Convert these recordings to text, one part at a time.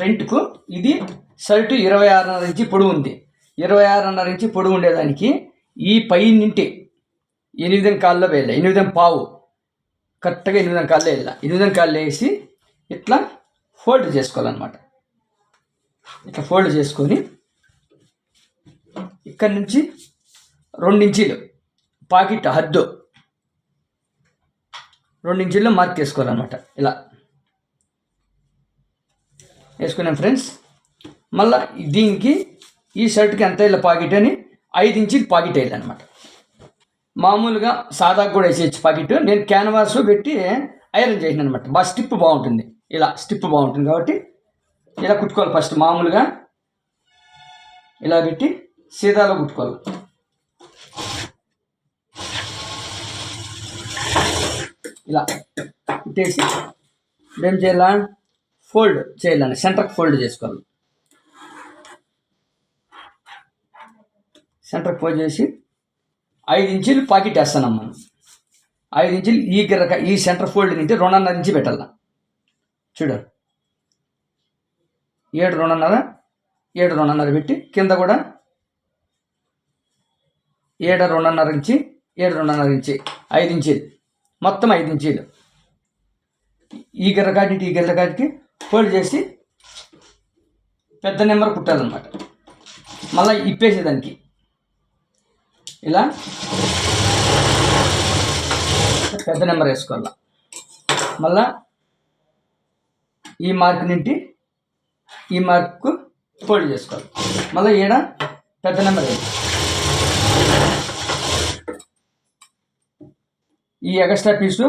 ఫ్రంట్కు ఇది షర్టు ఇరవై ఆరున్నర ఇంచి పొడవు ఉంది ఇరవై ఆరున్నర ఇంచి పొడవు ఉండేదానికి ఈ పై నింటి ఎనిమిది కాళ్ళలో వేయాలి. ఎనిమిది పావు. కరెక్ట్గా ఎనిమిది కాళ్ళు వేయాలి. ఎనిమిది కాళ్ళు వేసి ఇట్లా ఫోల్డ్ చేసుకోవాలన్నమాట. ఇట్లా ఫోల్డ్ చేసుకొని ఇక్కడి నుంచి రెండు ఇంచీలు పాకెట్ హద్దు రెండు ఇంచీల్లో మార్క్ చేసుకోవాలన్నమాట. ఇలా వేసుకున్నాం ఫ్రెండ్స్ మళ్ళీ దీనికి ఈ షర్ట్కి ఎంత ఇలా పాకెట్ అని ఐదు ఇంచీలు పాకెట్ వేయాలన్నమాట మామూలుగా సాదా కూడా వేసేయచ్చు పాకెట్ నేను క్యాన్వాస్ పెట్టి ఐరన్ చేసిన అనమాట బాగా స్టిప్ బాగుంటుంది. ఇలా స్టిప్ బాగుంటుంది కాబట్టి ఇలా కుట్టుకోవాలి ఫస్ట్ మామూలుగా. ఇలా పెట్టి సీదాలో కుట్టుకోవాలి. ఇలా కుట్టేసి ఏం చేయాలా? ఫోల్డ్ చేయాలని సెంటర్కి ఫోల్డ్ చేసుకోవాలి. సెంటర్కి ఫోల్డ్ చేసి ఐదు ఇంచులు పాకెట్ వేస్తాను మనం ఐదు ఇంచులు ఈ గిరక ఈ సెంటర్ ఫోల్డ్ నుంచి రెండున్నర ఇంచి పెట్టాల? చూడు. ఏడు రెండున్నర ఏడు రెండున్నర పెట్టి కింద కూడా ఏడు రెండున్నర ఇంచి ఏడు రెండున్నర ఇంచి ఐదు ఇంచీలు. మొత్తం ఐదు ఇంచీలు. ఈ గిర్రకాటికి ఈ గిర్రకాటికి ఫోల్డ్ చేసి పెద్ద నెంబర్ కుట్టాలన్నమాట. మళ్ళీ ఇప్పేసేదానికి ఇలా పెద్ద నెంబర్ వేసుకోవాలి. మళ్ళా ఈ మార్క్ నుండి ఈ మార్క్కు ఫోల్డ్ చేసుకోవాలి. మళ్ళీ ఈడ పెద్ద నెంబర్ వేయాలి ఈ ఎక్స్ట్రా పీసు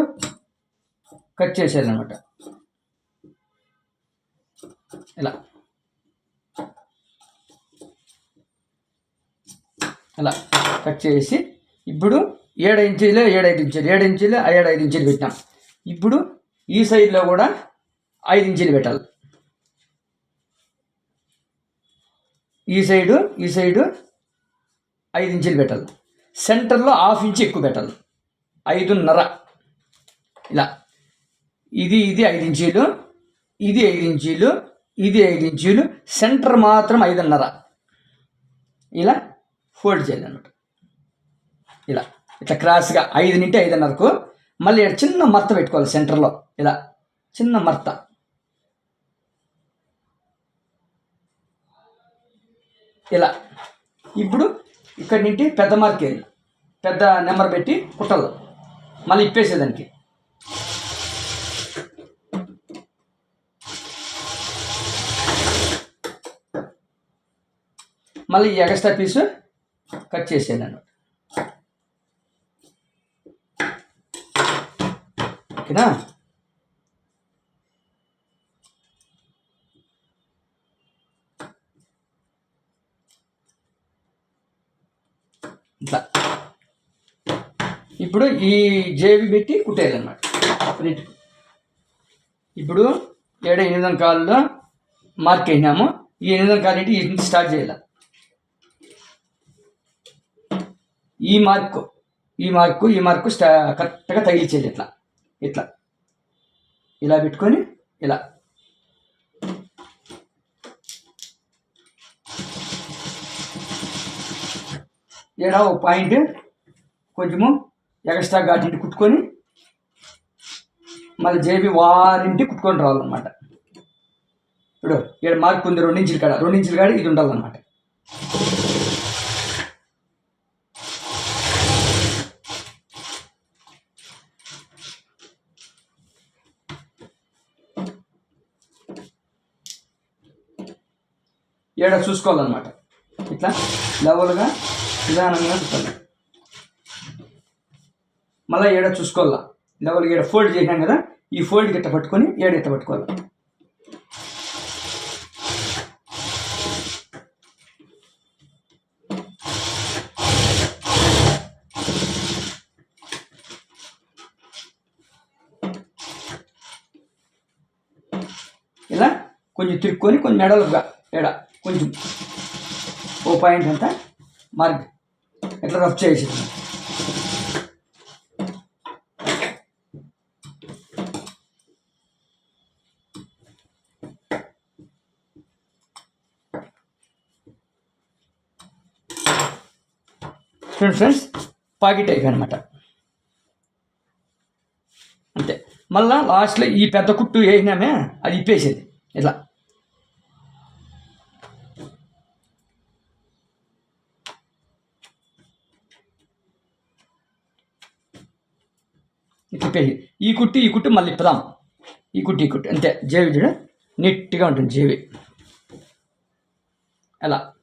కట్ చేసేయాలన్నమాట. ఇలా ఇలా కట్ చేసి ఇప్పుడు ఏడు ఇంచీలు ఏడైదు ఇంచులు ఏడు ఇంచులు ఏడు ఐదు ఇంచులు పెట్టినాం. ఇప్పుడు ఈ సైడ్లో కూడా ఐదు ఇంచులు పెట్టాలి. ఈ సైడు ఈ సైడు ఐదు ఇంచులు పెట్టాలి. సెంటర్లో హాఫ్ ఇంచ్ ఎక్కువ పెట్టాలి. ఐదున్నర. ఇలా. ఇది ఇది ఐదు ఇంచీలు ఇది ఐదు ఇంచీలు ఇది ఐదు ఇంచీలు సెంటర్ మాత్రం ఐదున్నర. ఇలా ఫోల్డ్ చేయాలన్నమాట. ఇలా ఇట్లా క్రాస్గా ఐదు నుండి ఐదున్నరకు మళ్ళీ ఇక్కడ చిన్న మర్త పెట్టుకోవాలి సెంటర్లో. ఇలా చిన్న మర్త. ఇలా ఇప్పుడు ఇక్కడి నుండి పెద్ద మార్క్ పెద్ద నెంబర్ పెట్టి కుట్టాలి. మళ్ళీ ఇప్పేసేదానికి. మళ్ళీ ఈ ఎక్స్ట్రా పీసు కట్ చేసాను అన్నమాట. ఓకేనా? ఇట్లా. ఇప్పుడు ఈ జేబీ పెట్టి కుట్టేయాలన్నమాట. ప్రింట్ ఇప్పుడు ఏడ ఎనిమిది కాళ్ళలో మార్క్ అయినాము ఈ ఎనిమిది కాలు ఇంటి స్టార్ట్ చేయాలి. ఈ మార్కు ఈ మార్కు ఈ మార్కు స్టా కరెక్ట్గా తగిలించేది ఇట్లా ఇట్లా ఇలా పెట్టుకొని ఇలా. ఏడా ఒక పాయింట్ కొంచెము ఎక్స్ట్రా ఘాటింటి కుట్టుకొని మళ్ళీ జేబీ వారింటి కుట్టుకొని రావాలన్నమాట. ఇప్పుడు ఇక్కడ మార్క్ ఉంది రెండు కాడ రెండు ఇంచుల కాడ ఇది ఉండాలన్నమాట. ఏడ చూసుకోవాలన్నమాట. ఇట్లా లెవెల్గా నిదానంగా చూసుకోవాలి. మళ్ళీ ఏడ చూసుకోవాలా? లెవెల్ ఏడ ఫోల్డ్ చేసినాం కదా ఈ ఫోల్డ్ గిట్ట పట్టుకొని ఏడ ఇట్ట పట్టుకోవాలి? ఇలా కొంచెం తిరుక్కొని కొంచెం మెడలుగా ఎడ కొంచెం ఓ పాయింట్ అంతా మార్క్. ఎట్లా రఫ్ చేసి? చూడండి ఫ్రెండ్స్ పాకెట్ అయిపోయి అనమాట అంతే. మళ్ళీ లాస్ట్లో ఈ పెద్ద కుట్టు వేసినామే అది ఇప్పేసేది. ఇట్లా. ఇట్లా ఈ కుట్టు ఈ కుట్టు మళ్ళీ ఇప్పుదాం ఈ కుట్టు ఈ కుట్టు. అంతే. జేవి చూడ. నీట్గా ఉంటుంది జేవి. అలా